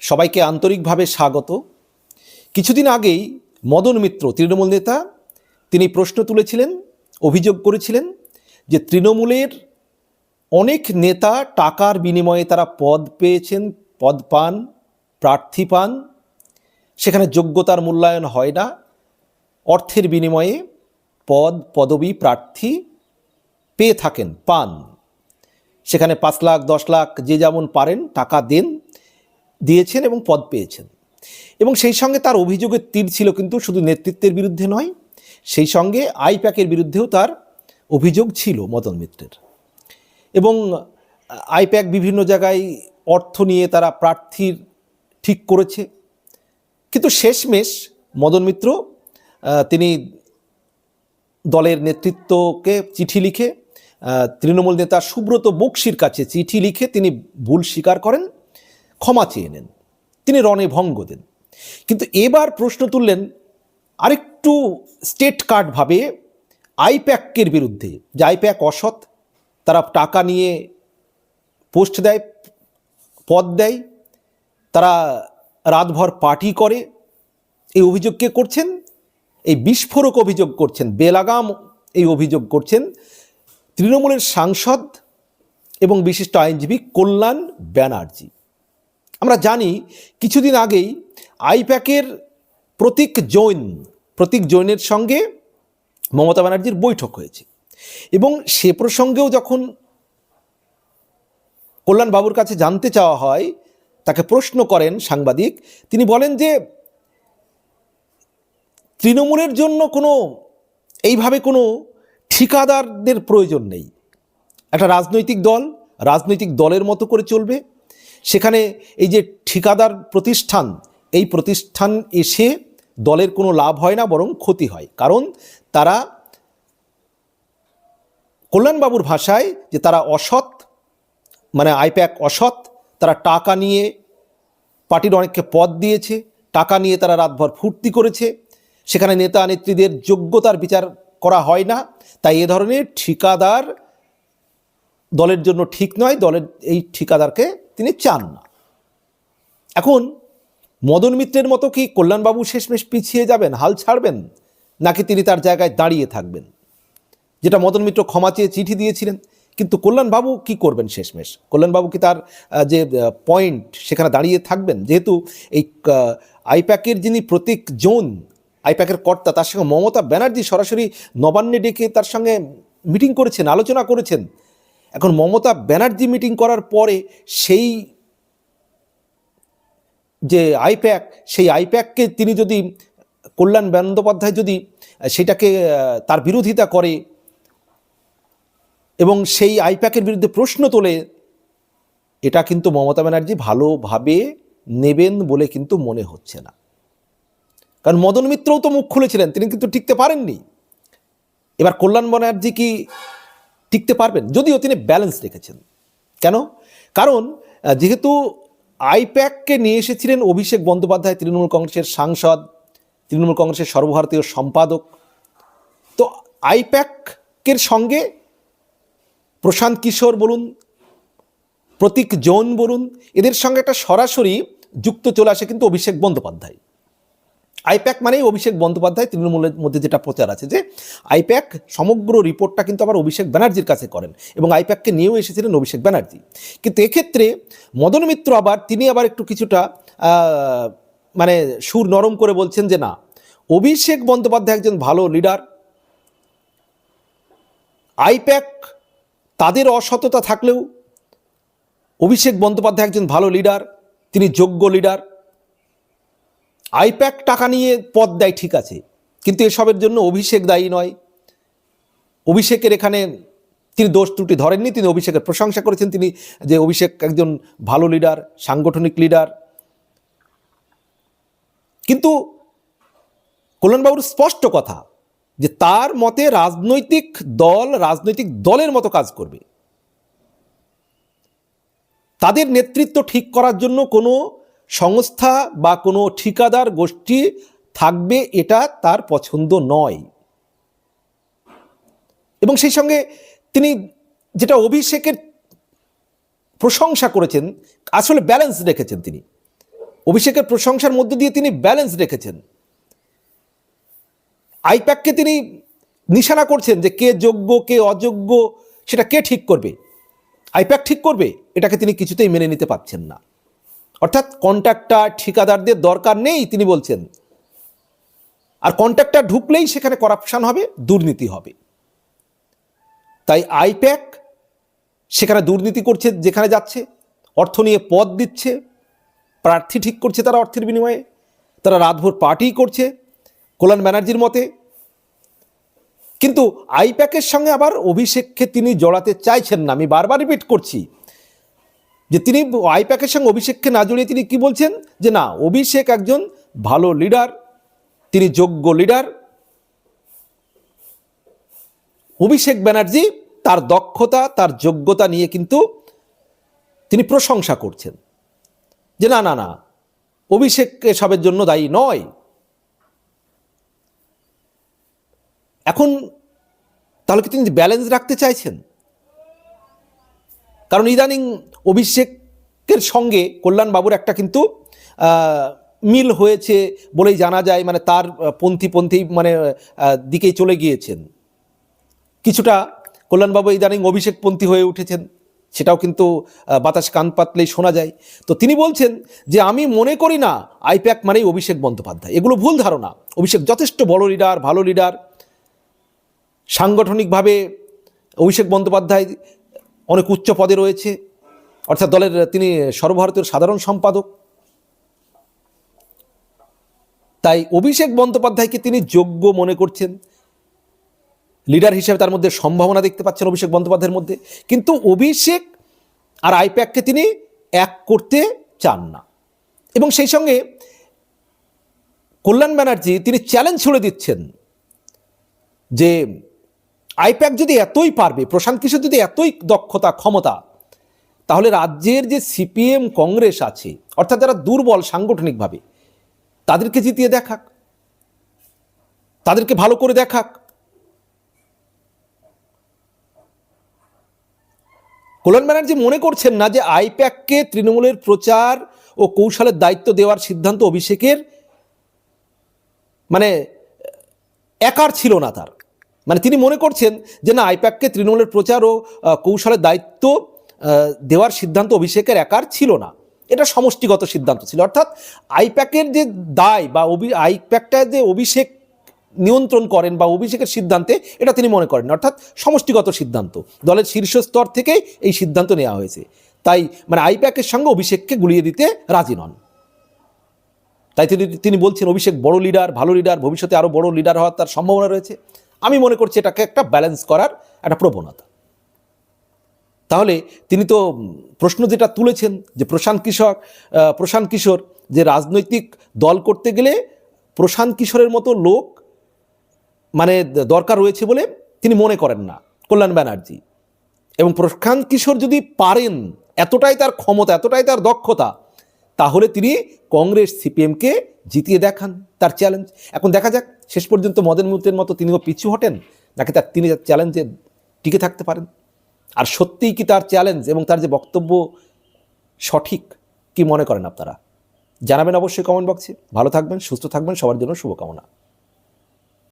সবাইকে আন্তরিকভাবে স্বাগত। কিছুদিন আগেই মদন মিত্র, তৃণমূল নেতা, তিনি প্রশ্ন তুলেছিলেন, অভিযোগ করেছিলেন যে তৃণমূলের অনেক নেতা টাকার বিনিময়ে তারা পদ পেয়েছেন, পদ পান, প্রার্থী পান। সেখানে যোগ্যতার মূল্যায়ন হয় না। অর্থের বিনিময়ে পদ, পদবি, প্রার্থী পেয়ে থাকেন, পান। সেখানে পাঁচ লাখ, দশ লাখ যে যেমন পারেন টাকা দেন দিয়েছেন এবং পদ পেয়েছেন। এবং সেই সঙ্গে তার অভিযোগের তীর ছিল কিন্তু শুধু নেতৃত্বের বিরুদ্ধে নয়, সেই সঙ্গে আইপ্যাকের বিরুদ্ধেও তার অভিযোগ ছিল মদন মিত্রের। এবং আইপ্যাক বিভিন্ন জায়গায় অর্থ নিয়ে তারা প্রার্থীর ঠিক করেছে। কিন্তু শেষমেশ মদন মিত্র তিনি দলের নেতৃত্বকে চিঠি লিখে তৃণমূল নেতা সুব্রত বক্সির কাছে চিঠি লিখে তিনি ভুল স্বীকার করেন। ক্ষমা চেয়ে নেন। তিনি রণে ভঙ্গ দেন। কিন্তু এবার প্রশ্ন তুললেন আরেকটু স্টেট কার্ডভাবে আইপ্যাকের বিরুদ্ধে। যে আইপ্যাক অসৎ, তারা টাকা নিয়ে পোস্ট দেয়, পদ দেয়, তারা রাতভর পার্টি করে। এই অভিযোগ কে করছেন? এই বিস্ফোরক অভিযোগ করছেন, বেলাগাম এই অভিযোগ করছেন তৃণমূলের সাংসদ এবং বিশিষ্ট আইনজীবী কল্যাণ ব্যানার্জি। আমরা জানি কিছুদিন আগেই আইপ্যাকের প্রতীক জৈন, প্রতীক জৈনের সঙ্গে মমতা ব্যানার্জির বৈঠক হয়েছে। এবং সে প্রসঙ্গেও যখন কল্যাণবাবুর কাছে জানতে চাওয়া হয়, তাকে প্রশ্ন করেন সাংবাদিক, তিনি বলেন যে, তৃণমূলের জন্য কোনো, এইভাবে কোনো ঠিকাদারদের প্রয়োজন নেই। একটা রাজনৈতিক দল, রাজনৈতিক দলের মতো করে চলবে। সেখানে এই যে ঠিকাদার প্রতিষ্ঠান, এই প্রতিষ্ঠান এসে দলের কোনো লাভ হয় না, বরং ক্ষতি হয়। কারণ তারা কল্যাণবাবুর ভাষায় যে তারা অসৎ মানে আইপ্যাক অসৎ, তারা টাকা নিয়ে পার্টির অনেককে পদ দিয়েছে, টাকা নিয়ে তারা রাতভর ফুর্তি করেছে, সেখানে নেতা নেত্রীদের যোগ্যতার বিচার করা হয় না। তাই এ ধরনের ঠিকাদার দলের জন্য ঠিক নয়, দলের এই ঠিকাদারকে তিনি চান না। এখন, মদন মিত্রের মতো কি কল্যাণবাবু শেষমেশ পিছিয়ে যাবেন, হাল ছাড়বেন, নাকি তিনি তার জায়গায় দাঁড়িয়ে থাকবেন? যেটা মদন মিত্র ক্ষমা চেয়ে চিঠি দিয়েছিলেন, কিন্তু কল্যাণবাবু কি করবেন শেষমেশ? কল্যাণবাবু কি তার যে পয়েন্ট সেখানে দাঁড়িয়ে থাকবেন? যেহেতু এই আইপ্যাকের যিনি প্রতীক জোন আইপ্যাকের কর্তা, তার সঙ্গে মমতা ব্যানার্জি সরাসরি নবান্নে ডেকে তার সঙ্গে মিটিং করেছেন, আলোচনা করেছেন। এখন মমতা ব্যানার্জি মিটিং করার পরে সেই যে আইপ্যাক, সেই আইপ্যাককে তিনি যদি কল্যাণ বন্দ্যোপাধ্যায় যদি, সেটাকে তার বিরোধিতা করে এবং সেই আইপ্যাকের বিরুদ্ধে প্রশ্ন তোলে, এটা কিন্তু মমতা ব্যানার্জি ভালোভাবে নেবেন বলে কিন্তু মনে হচ্ছে না। কারণ মদন মিত্রও তো মুখ খুলেছিলেন, তিনি কিন্তু টিকতে পারেননি। এবার কল্যাণ ব্যানার্জি কি টিকতে পারবেন, যদিও তিনি ব্যালেন্স রেখেছেন। কেন? কারণ যেহেতু আইপ্যাককে নিয়ে এসেছিলেন অভিষেক বন্দ্যোপাধ্যায়, তৃণমূল কংগ্রেসের সাংসদ, তৃণমূল কংগ্রেসের সর্বভারতীয় সম্পাদক, তো আইপ্যাকের সঙ্গে প্রশান্ত কিশোর বলুন, প্রতীক জৈন বলুন, এদের সঙ্গে একটা সরাসরি যুক্ত চলে আসে কিন্তু অভিষেক বন্দ্যোপাধ্যায়। আইপ্যাক মানেই অভিষেক বন্দ্যোপাধ্যায় তৃণমূলের মধ্যে যেটা প্রচার আছে যে আইপ্যাক সমগ্র রিপোর্টটা কিন্তু আবার অভিষেক ব্যানার্জির কাছে করেন এবং আইপ্যাককে নিয়েও এসেছিলেন অভিষেক ব্যানার্জি। কিন্তু এক্ষেত্রে মদন মিত্র আবার, তিনি আবার একটু কিছুটা মানে সুর নরম করে বলছেন যে না, অভিষেক বন্দ্যোপাধ্যায় একজন ভালো লিডার আইপ্যাক তাদের অসততা থাকলেও অভিষেক বন্দ্যোপাধ্যায় একজন ভালো লিডার তিনি যোগ্য লিডার আইপ্যাক টাকা নিয়ে পদ দেয় ঠিক আছে, কিন্তু এসবের জন্য অভিষেক দায়ী নয়। অভিষেকের এখানে তিনি দোষ ত্রুটি ধরেননি, তিনি অভিষেকের প্রশংসা করেছেন, তিনি যে অভিষেক একজন ভালো লিডার সাংগঠনিক লিডার কিন্তু কল্যাণবাবুর স্পষ্ট কথা যে তার মতে রাজনৈতিক দল, রাজনৈতিক দলের মতো কাজ করবে। তাদের নেতৃত্ব ঠিক করার জন্য কোনো সংস্থা বা কোনো ঠিকাদার গোষ্ঠী থাকবে এটা তার পছন্দ নয়। এবং সেই সঙ্গে তিনি যেটা অভিষেকের প্রশংসা করেছেন, আসলে ব্যালেন্স রেখেছেন তিনি। অভিষেকের প্রশংসার মধ্য দিয়ে তিনি ব্যালেন্স রেখেছেন। আইপ্যাককে তিনি নিশানা করছেন যে কে যোগ্য, কে অযোগ্য, সেটা কে ঠিক করবে? আইপ্যাক ঠিক করবে? এটাকে তিনি কিছুতেই মেনে নিতে পারছেন না। অর্থাৎ কন্ট্রাক্টর ঠিকাদারদের দরকার নেই, তিনি বলছেন। আর কন্ট্রাক্টর ঢুকলেই সেখানে করাপশন হবে, দুর্নীতি হবে। তাই আইপ্যাক সেখানে দুর্নীতি করছে, যেখানে যাচ্ছে, অর্থ নিয়ে পদ দিচ্ছে, প্রার্থী ঠিক করছে তারা অর্থের বিনিময়ে, তারা রাতভর পার্টি করছে, কল্যাণ ব্যানার্জির মতে। কিন্তু আইপ্যাকের সঙ্গে আবার অভিষেককে তিনি জড়াতে চাইছেন না, আমি বারবার রিপিট করছি। যে তিনি আইপ্যাকের সঙ্গে অভিষেককে না জড়িয়ে তিনি কি বলছেন? যে না, অভিষেক একজন ভালো লিডার তিনি যোগ্য লিডার অভিষেক ব্যানার্জি তার দক্ষতা, তার যোগ্যতা নিয়ে কিন্তু তিনি প্রশংসা করছেন। যে না না না, অভিষেক এসবের জন্য দায়ী নয়। এখন তাহলে কি তিনি ব্যালেন্স রাখতে চাইছেন? কারণ ইদানিং অভিষেকের সঙ্গে কল্যাণবাবুর একটা কিন্তু মিল হয়েছে বলেই জানা যায় মানে তার আহ, পন্থী পন্থী মানে দিকেই চলে গিয়েছেন। কিছুটা কল্যাণবাবু ইদানিং অভিষেকপন্থী হয়ে উঠেছেন সেটাও কিন্তু বাতাস কান পাতলেই শোনা যায়। তো তিনি বলছেন যে আমি মনে করি না আইপ্যাক মানেই অভিষেক বন্দ্যোপাধ্যায়। এগুলো ভুল ধারণা। অভিষেক যথেষ্ট বড় লিডার ভালো লিডার সাংগঠনিকভাবে অভিষেক বন্দ্যোপাধ্যায় অনেক উচ্চ পদে রয়েছে। অর্থাৎ দলের তিনি সর্বভারতীয় সাধারণ সম্পাদক। তাই অভিষেক বন্দ্যোপাধ্যায়কে তিনি যোগ্য মনে করছেন। লিডার হিসেবে তার মধ্যে সম্ভাবনা দেখতে পাচ্ছেন অভিষেক বন্দ্যোপাধ্যায়ের মধ্যে। কিন্তু অভিষেক আর আইপ্যাককে তিনি এক করতে চান না। এবং সেই সঙ্গে কল্যাণ ব্যানার্জি তিনি চ্যালেঞ্জ ছুড়ে দিচ্ছেন যে আইপ্যাক যদি এতই পারবে, প্রশান্ত কিশোর যদি এতই দক্ষতা, ক্ষমতা, তাহলে রাজ্যের যে সিপিএম কংগ্রেস আছে, অর্থাৎ যারা দুর্বল সাংগঠনিকভাবে, তাদেরকে জিতিয়ে দেখাক। তাদেরকে ভালো করে দেখাক। কল্যাণ ব্যানার্জি মনে করছেন না যে আইপ্যাককে তৃণমূলের প্রচার ও কৌশলের দায়িত্ব দেওয়ার সিদ্ধান্ত অভিষেকের? মানে একার ছিল না তার। মানে তিনি মনে করছেন যে না, আইপ্যাককে তৃণমূলের প্রচার ও কৌশলের দায়িত্ব দেওয়ার সিদ্ধান্ত অভিষেকের একার ছিল না। এটা সমষ্টিগত সিদ্ধান্ত ছিল। অর্থাৎ আইপ্যাকের যে দায় বা অভি, আইপ্যাকটা যে অভিষেক নিয়ন্ত্রণ করেন বা অভিষেকের সিদ্ধান্তে, এটা তিনি মনে করেন অর্থাৎ সমষ্টিগত সিদ্ধান্ত। দলের শীর্ষ স্তর থেকে এই সিদ্ধান্ত নেওয়া হয়েছে। তাই মানে আইপ্যাকের সঙ্গে অভিষেককে গুলিয়ে দিতে রাজি নন। তাই তিনি তিনি বলছেন, অভিষেক বড় লিডার ভালো লিডার ভবিষ্যতে আরও বড় লিডার হওয়ার তার সম্ভাবনা রয়েছে। আমি মনে করছি এটাকে একটা ব্যালেন্স করার একটা প্রবণতা। তাহলে তিনি তো প্রশ্ন যেটা তুলেছেন যে প্রশান্ত কিশোর প্রশান্ত কিশোর যে রাজনৈতিক দল করতে গেলে প্রশান্ত কিশোরের মতো লোক মানে দরকার রয়েছে বলে তিনি মনে করেন না, কল্যাণ ব্যানার্জি। এবং প্রশান্ত কিশোর যদি পারেন এতটাই তার ক্ষমতা, এতটাই তার দক্ষতা, তাহলে তিনি কংগ্রেস, সিপিএমকে জিতিয়ে দেখান তার চ্যালেঞ্জ এখন দেখা যাক শেষ পর্যন্ত মদন মুহূর্তের মতো তিনিও পিছু হটেন? নাকি তার তিনি তার চ্যালেঞ্জে টিকে থাকতে পারেন? আর সত্যিই কি তার চ্যালেঞ্জ এবং তার যে বক্তব্য সঠিক কি মনে করেন আপনারা? জানাবেন অবশ্যই কমেন্ট বক্সে ভালো থাকবেন, সুস্থ থাকবেন, সবার জন্য শুভকামনা।